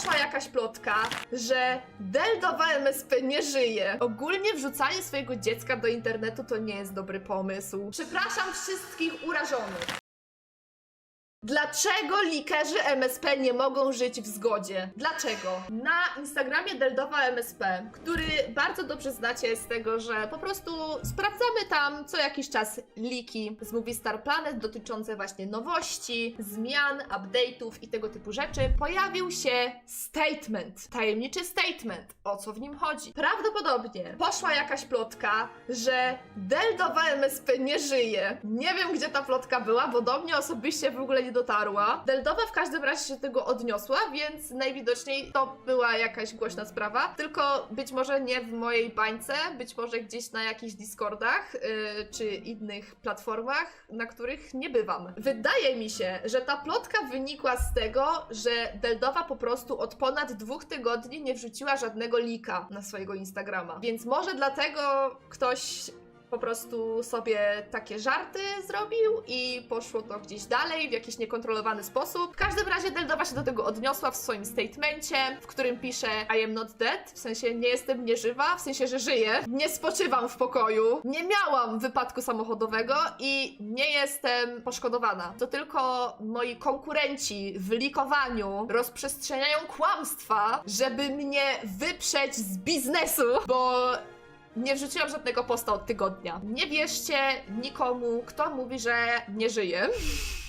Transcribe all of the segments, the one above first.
poszła jakaś plotka, że Deldowa MSP nie żyje. Ogólnie wrzucanie swojego dziecka do internetu to nie jest dobry pomysł. Przepraszam wszystkich urażonych. Dlaczego likerzy MSP nie mogą żyć w zgodzie? Dlaczego? Na Instagramie Deldowa MSP, który bardzo dobrze znacie z tego, że po prostu sprawdzamy tam co jakiś czas liki z Movie Star Planet dotyczące właśnie nowości, zmian, update'ów i tego typu rzeczy, pojawił się statement, tajemniczy statement, o co w nim chodzi. Prawdopodobnie poszła jakaś plotka, że Deldowa MSP nie żyje. Nie wiem, gdzie ta plotka była, bo do mnie osobiście w ogóle nie dotarła. Deldowa w każdym razie się tego odniosła, więc najwidoczniej to była jakaś głośna sprawa. Tylko być może nie w mojej bańce, być może gdzieś na jakichś Discordach yy, czy innych platformach, na których nie bywam. Wydaje mi się, że ta plotka wynikła z tego, że Deldowa po prostu od ponad dwóch tygodni nie wrzuciła żadnego lika na swojego Instagrama. Więc może dlatego ktoś po prostu sobie takie żarty zrobił i poszło to gdzieś dalej w jakiś niekontrolowany sposób. W każdym razie Deldowa się do tego odniosła w swoim statemencie, w którym pisze I am not dead, w sensie nie jestem nieżywa, w sensie, że żyję, nie spoczywam w pokoju, nie miałam wypadku samochodowego i nie jestem poszkodowana. To tylko moi konkurenci w likowaniu rozprzestrzeniają kłamstwa, żeby mnie wyprzeć z biznesu, bo nie wrzuciłam żadnego posta od tygodnia. Nie wierzcie nikomu, kto mówi, że nie żyje.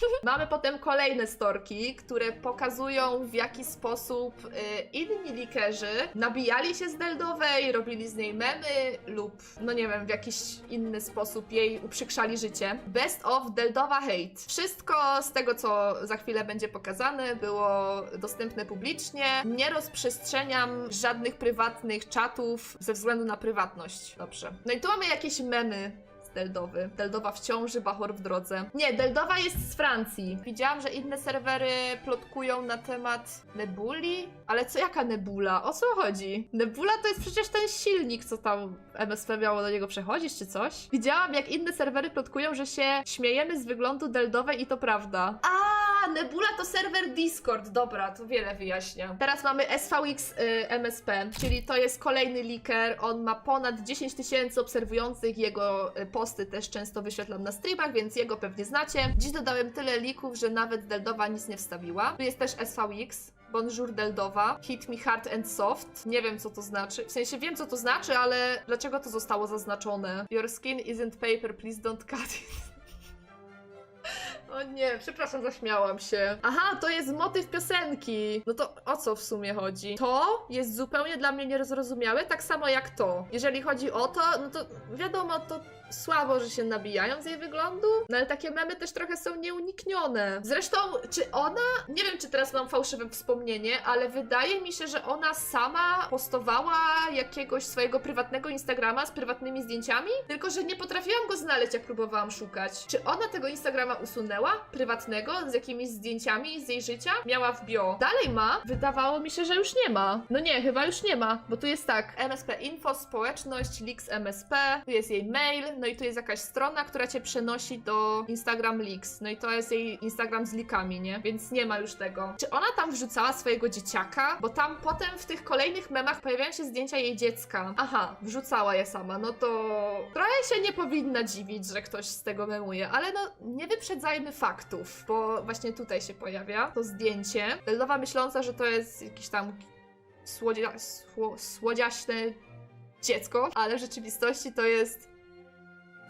Mamy potem kolejne storki, które pokazują w jaki sposób y, inni likerzy nabijali się z Deldowej, robili z niej memy lub, no nie wiem, w jakiś inny sposób jej uprzykrzali życie. Best of Deldowa Hate. Wszystko z tego, co za chwilę będzie pokazane, było dostępne publicznie. Nie rozprzestrzeniam żadnych prywatnych czatów ze względu na prywatność. Dobrze. No i tu mamy jakieś memy Deldowy. Deldowa w ciąży, Bachor w drodze. Nie, Deldowa jest z Francji. Widziałam, że inne serwery plotkują na temat Nebuli, ale co jaka Nebula? O co chodzi? Nebula to jest przecież ten silnik, co tam MSP miało do niego przechodzić, czy coś? Widziałam, jak inne serwery plotkują, że się śmiejemy z wyglądu Deldowej i to prawda. A, Nebula to serwer Discord. Dobra, to wiele wyjaśnia. Teraz mamy SVX y, MSP, czyli to jest kolejny leaker. On ma ponad 10 tysięcy obserwujących. Jego y, posty też często wyświetlam na streamach, więc jego pewnie znacie. Dziś dodałem tyle lików, że nawet Deldowa nic nie wstawiła. Tu jest też SVX. Bonjour Deldowa, Hit Me Hard and Soft. Nie wiem, co to znaczy. W sensie wiem, co to znaczy, ale dlaczego to zostało zaznaczone? Your skin isn't paper, please don't cut it. O nie, przepraszam, zaśmiałam się. Aha, to jest motyw piosenki. No to o co w sumie chodzi? To jest zupełnie dla mnie niezrozumiałe, tak samo jak to. Jeżeli chodzi o to, no to wiadomo, to słabo, że się nabijają z jej wyglądu, no ale takie memy też trochę są nieuniknione. Zresztą, czy ona, nie wiem, czy teraz mam fałszywe wspomnienie, ale wydaje mi się, że ona sama postowała jakiegoś swojego prywatnego Instagrama z prywatnymi zdjęciami, tylko że nie potrafiłam go znaleźć, jak próbowałam szukać. Czy ona tego Instagrama usunęła? Prywatnego, z jakimiś zdjęciami z jej życia? Miała w bio. Dalej ma? Wydawało mi się, że już nie ma. No nie, chyba już nie ma, bo tu jest tak, MSP Info, społeczność, Leaks MSP, tu jest jej mail, no i tu jest jakaś strona, która cię przenosi do Instagram Leaks. No i to jest jej Instagram z likami, nie? Więc nie ma już tego. Czy ona tam wrzucała swojego dzieciaka? Bo tam potem w tych kolejnych memach pojawiają się zdjęcia jej dziecka. Aha, wrzucała je sama, no to trochę się nie powinna dziwić, że ktoś z tego memuje, ale no nie wyprzedzajmy faktów, bo właśnie tutaj się pojawia to zdjęcie. Deldowa myśląca, że to jest jakiś tam słodzia, sło, słodziaśne dziecko, ale w rzeczywistości to jest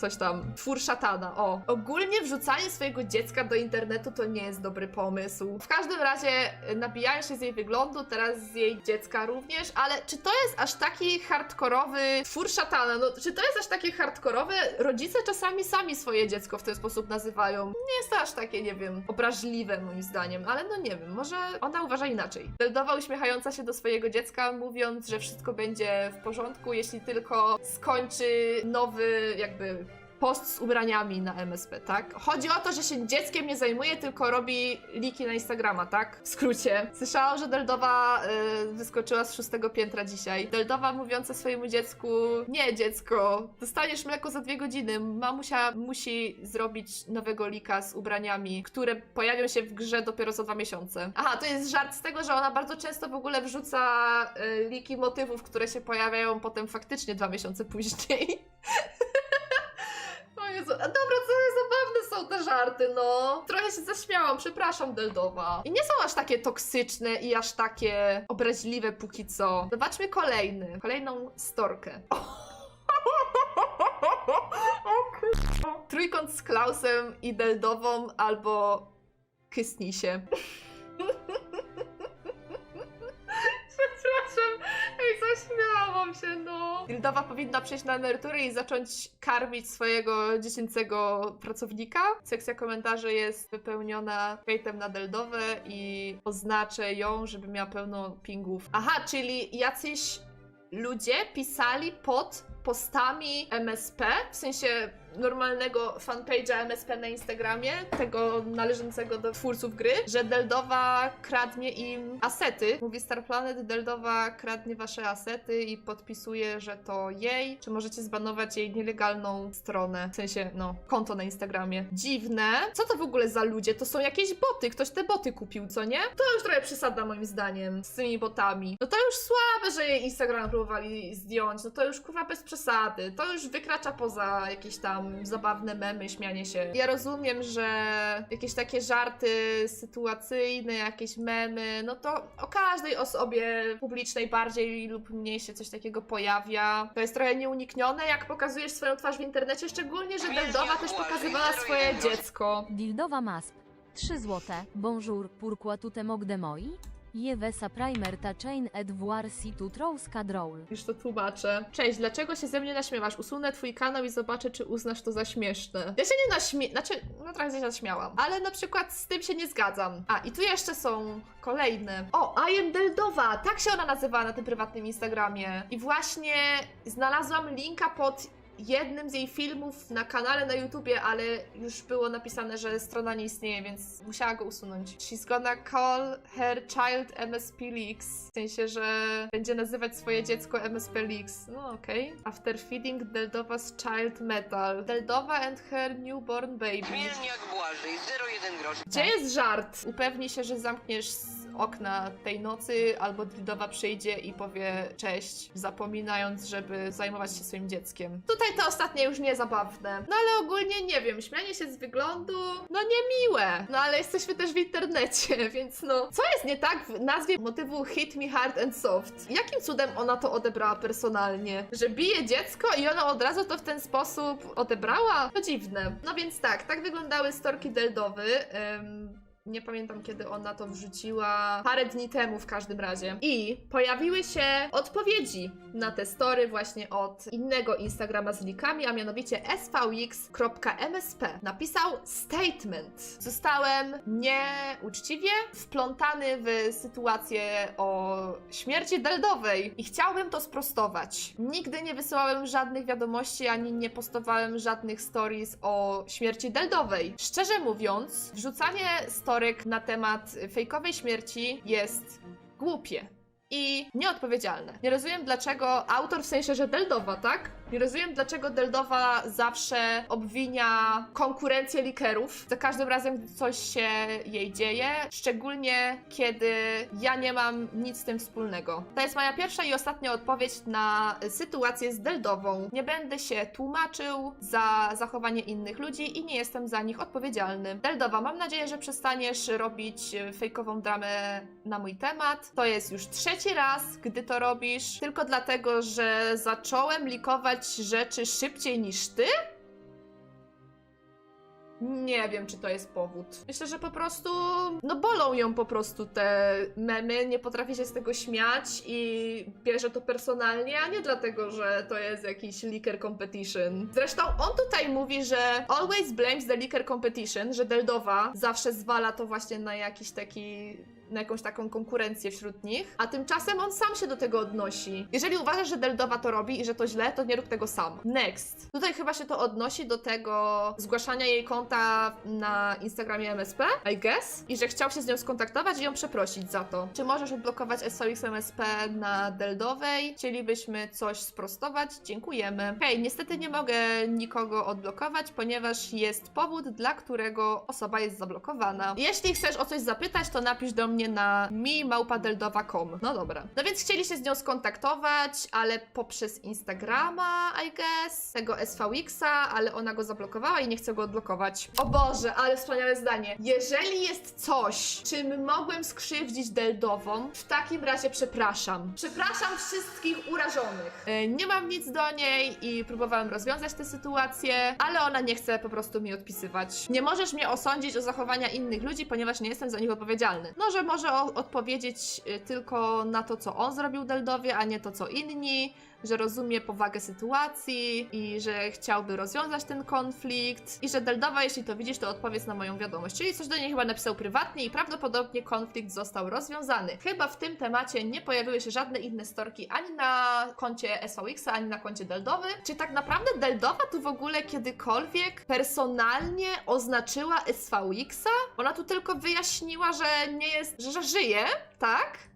coś tam, twór szatana, o. Ogólnie wrzucanie swojego dziecka do internetu to nie jest dobry pomysł. W każdym razie y, nabijają się z jej wyglądu, teraz z jej dziecka również, ale czy to jest aż taki hardkorowy twór szatana? No, czy to jest aż takie hardkorowe? Rodzice czasami sami swoje dziecko w ten sposób nazywają. Nie jest to aż takie, nie wiem, obraźliwe moim zdaniem, ale no nie wiem, może ona uważa inaczej. Beldowa uśmiechająca się do swojego dziecka, mówiąc, że wszystko będzie w porządku, jeśli tylko skończy nowy, jakby post z ubraniami na MSP, tak? Chodzi o to, że się dzieckiem nie zajmuje, tylko robi liki na Instagrama, tak? W skrócie. Słyszałam, że Deldowa y, wyskoczyła z szóstego piętra dzisiaj. Deldowa mówiąca swojemu dziecku, nie dziecko, dostaniesz mleko za dwie godziny. Mamusia musi zrobić nowego lika z ubraniami, które pojawią się w grze dopiero za dwa miesiące. Aha, to jest żart z tego, że ona bardzo często w ogóle wrzuca y, liki motywów, które się pojawiają potem faktycznie dwa miesiące później. Jezu, dobra, co zabawne są te żarty, no. Trochę się zaśmiałam, przepraszam, Deldowa. I nie są aż takie toksyczne i aż takie obraźliwe póki co. Zobaczmy kolejny, kolejną storkę. Trójkąt z Klausem i Deldową albo Kysnij się. Zaśmiałam się, no. Dildowa powinna przejść na emeryturę i zacząć karmić swojego dziecięcego pracownika. Sekcja komentarzy jest wypełniona hejtem na Deldowę i oznaczę ją, żeby miała pełno pingów. Aha, czyli jacyś ludzie pisali pod postami MSP, w sensie normalnego fanpage'a MSP na Instagramie, tego należącego do twórców gry, że Deldowa kradnie im asety. Mówi Star Planet, Deldowa kradnie wasze asety i podpisuje, że to jej. Czy możecie zbanować jej nielegalną stronę, w sensie, no, konto na Instagramie. Dziwne. Co to w ogóle za ludzie? To są jakieś boty. Ktoś te boty kupił, co nie? To już trochę przesada moim zdaniem z tymi botami. No to już słabe, że jej Instagram próbowali zdjąć. No to już kurwa bez przesady. To już wykracza poza jakieś tam zabawne memy, śmianie się. Ja rozumiem, że jakieś takie żarty sytuacyjne, jakieś memy, no to o każdej osobie publicznej bardziej lub mniej się coś takiego pojawia. To jest trochę nieuniknione, jak pokazujesz swoją twarz w internecie, szczególnie, że Deldowa też pokazywała swoje dziecko. Dildowa Masp. 3 złote. Bonjour, pourquoi tu te moque de moi? Jewesa primer ta chain et voir si tu trouska drôle. Już to tłumaczę. Cześć, dlaczego się ze mnie naśmiewasz? Usunę twój kanał i zobaczę, czy uznasz to za śmieszne. Ja się nie naśmie... Znaczy, no trochę się zaśmiałam. Ale na przykład z tym się nie zgadzam. A, i tu jeszcze są kolejne. O, I am Deldowa! Tak się ona nazywa na tym prywatnym Instagramie. I właśnie znalazłam linka pod jednym z jej filmów na kanale na YouTubie, ale już było napisane, że strona nie istnieje, więc musiała go usunąć. She's gonna call her child MSP Leaks. W sensie, że będzie nazywać swoje dziecko MSP Leaks. No okej. After feeding Deldowa's child metal. Deldowa and her newborn baby. Mielniak Błażej, 01 groszy. Gdzie jest żart? Upewnij się, że zamkniesz okna tej nocy, albo Dildowa przyjdzie i powie cześć, zapominając, żeby zajmować się swoim dzieckiem. Tutaj te ostatnie już nie zabawne. No ale ogólnie nie wiem, śmianie się z wyglądu, no niemiłe. No ale jesteśmy też w internecie, więc no. Co jest nie tak w nazwie motywu Hit Me Hard and Soft? Jakim cudem ona to odebrała personalnie? Że bije dziecko i ona od razu to w ten sposób odebrała? To dziwne. No więc tak, tak wyglądały storki Deldowy. Ym, nie pamiętam, kiedy ona to wrzuciła. Parę dni temu w każdym razie. I pojawiły się odpowiedzi na te story właśnie od innego Instagrama z likami, a mianowicie svx.msp. Napisał statement. Zostałem nieuczciwie wplątany w sytuację o śmierci Deldowej i chciałbym to sprostować. Nigdy nie wysyłałem żadnych wiadomości ani nie postowałem żadnych stories o śmierci Deldowej. Szczerze mówiąc, wrzucanie storek na temat fejkowej śmierci jest głupie i nieodpowiedzialne. Nie rozumiem dlaczego autor, w sensie, że Deldowa, tak? Nie rozumiem dlaczego Deldowa zawsze obwinia konkurencję likerów za każdym razem, gdy coś się jej dzieje, szczególnie kiedy ja nie mam nic z tym wspólnego. To jest moja pierwsza i ostatnia odpowiedź na sytuację z Deldową. Nie będę się tłumaczył za zachowanie innych ludzi i nie jestem za nich odpowiedzialny. Deldowa, mam nadzieję, że przestaniesz robić e, fejkową dramę na mój temat. To jest już trzeci raz, gdy to robisz, tylko dlatego, że zacząłem likować rzeczy szybciej niż ty? Nie wiem, czy to jest powód. Myślę, że po prostu, no bolą ją po prostu te memy, nie potrafi się z tego śmiać i bierze to personalnie, a nie dlatego, że to jest jakiś liquor competition. Zresztą on tutaj mówi, że always blames the liquor competition, że Deldowa zawsze zwala to właśnie na jakiś taki na jakąś taką konkurencję wśród nich, a tymczasem on sam się do tego odnosi. Jeżeli uważasz, że Deldowa to robi i że to źle, to nie rób tego sam. Next. Tutaj chyba się to odnosi do tego zgłaszania jej konta na Instagramie MSP, I guess, i że chciał się z nią skontaktować i ją przeprosić za to. Czy możesz odblokować SOX MSP na Deldowej? Chcielibyśmy coś sprostować. Dziękujemy. Hej, niestety nie mogę nikogo odblokować, ponieważ jest powód, dla którego osoba jest zablokowana. Jeśli chcesz o coś zapytać, to napisz do mnie na mi.małpadeldowa.com. No dobra. No więc chcieli się z nią skontaktować, ale poprzez Instagrama, I guess, tego SVX-a, ale ona go zablokowała i nie chce go odblokować. O Boże, ale wspaniałe zdanie. Jeżeli jest coś, czym mogłem skrzywdzić Deldową, w takim razie przepraszam. Przepraszam wszystkich urażonych. E, Nie mam nic do niej i próbowałem rozwiązać tę sytuację, ale ona nie chce po prostu mi odpisywać. Nie możesz mnie osądzić o zachowania innych ludzi, ponieważ nie jestem za nich odpowiedzialny. No, że może odpowiedzieć y, tylko na to, co on zrobił Deldowie, a nie to, co inni że rozumie powagę sytuacji i że chciałby rozwiązać ten konflikt i że Deldowa, jeśli to widzisz, to odpowiedz na moją wiadomość. Czyli coś do niej chyba napisał prywatnie i prawdopodobnie konflikt został rozwiązany. Chyba w tym temacie nie pojawiły się żadne inne storki ani na koncie SVX-a, ani na koncie Deldowy. Czy tak naprawdę Deldowa tu w ogóle kiedykolwiek personalnie oznaczyła SVX-a? Ona tu tylko wyjaśniła, że nie jest, że żyje, tak?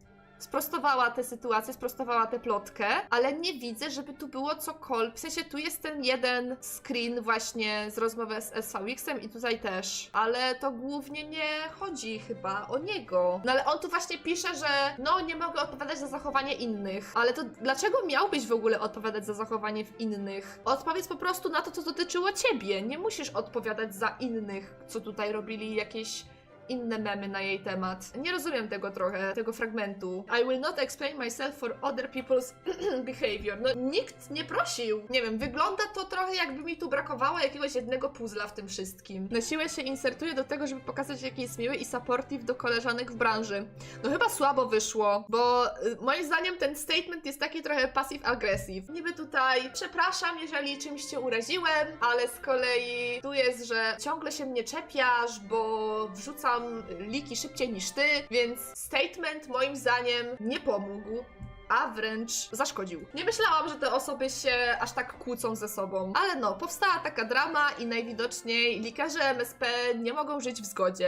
Sprostowała tę sytuację, sprostowała tę plotkę, ale nie widzę, żeby tu było cokolwiek. W sensie tu jest ten jeden screen właśnie z rozmowy z SVX-em i tutaj też. Ale to głównie nie chodzi chyba o niego. No ale on tu właśnie pisze, że no nie mogę odpowiadać za zachowanie innych. Ale to dlaczego miałbyś w ogóle odpowiadać za zachowanie w innych? Odpowiedz po prostu na to, co dotyczyło ciebie. Nie musisz odpowiadać za innych, co tutaj robili jakieś inne memy na jej temat. Nie rozumiem tego trochę, tego fragmentu. I will not explain myself for other people's behavior. No nikt nie prosił. Nie wiem, wygląda to trochę jakby mi tu brakowało jakiegoś jednego puzzla w tym wszystkim. Na siłę się insertuje do tego, żeby pokazać jaki jest miły i supportive do koleżanek w branży. No chyba słabo wyszło, bo y, moim zdaniem ten statement jest taki trochę passive-aggressive. Niby tutaj przepraszam, jeżeli czymś cię uraziłem, ale z kolei tu jest, że ciągle się mnie czepiasz, bo wrzucam liki szybciej niż ty, więc statement moim zdaniem nie pomógł. A wręcz zaszkodził. Nie myślałam, że te osoby się aż tak kłócą ze sobą. Ale no, powstała taka drama i najwidoczniej likarze MSP nie mogą żyć w zgodzie.